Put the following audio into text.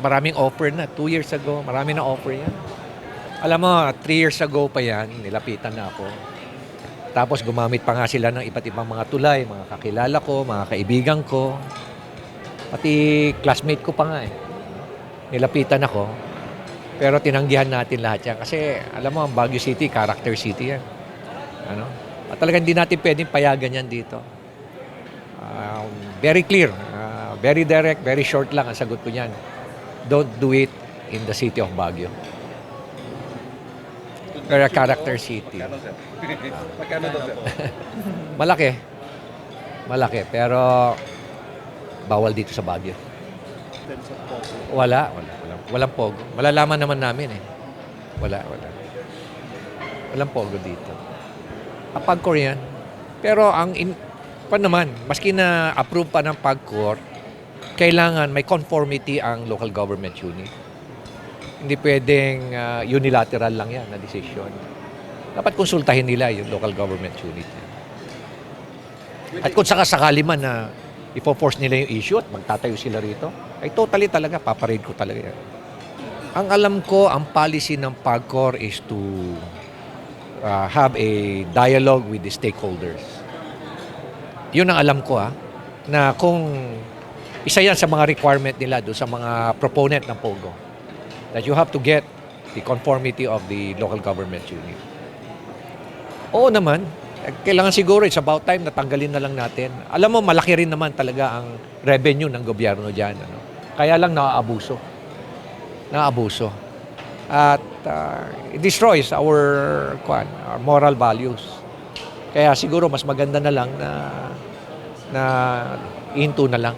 maraming offer na. Two years ago, marami na offer yan. Alam mo, three years ago pa yan, nilapitan na ako. Tapos gumamit pa nga sila ng iba't ibang mga tulay, mga kakilala ko, mga kaibigan ko. Pati classmate ko pa nga eh. Nilapitan ako. Pero tinanggihan natin lahat yan. Kasi alam mo, ang Baguio City, character city yan. Ano? At talagang hindi natin pwedeng payagan yan dito. Um, very clear, uh, very direct, very short lang ang sagot ko niyan. Don't do it in the city of Baguio. We're a character city. Magkano? Magkano daw, sir? Malaki. Malaki. Pero bawal dito sa Baguio. Wala. Wala. Walang, walang pogo. Malalaman naman namin eh. Wala. Wala. Walang pogo dito. Pagcor yan. Pero ang in, pa naman, maski na approve pa ng pagcor, kailangan may conformity ang local government unit. Hindi pwedeng ah, unilateral lang yan na decision. Dapat konsultahin nila yung local government unit. At kung sakasakali man na ipo-force nila yung issue at magtatayo sila rito, ay totally talaga, paparade ko talaga yan. Ang alam ko, ang policy ng PAGCOR is to uh, have a dialogue with the stakeholders. Yun ang alam ko ha, na kung isa yan sa mga requirement nila do sa mga proponent ng POGO, that you have to get the conformity of the local government unit. Oo naman, eh, kailangan siguro it's about time na tanggalin na lang natin. Alam mo, malaki rin naman talaga ang revenue ng gobyerno dyan. Ano? Kaya lang naaabuso. Naaabuso. At uh, it destroys our, kwan, our moral values. Kaya siguro mas maganda na lang na na ihinto na lang.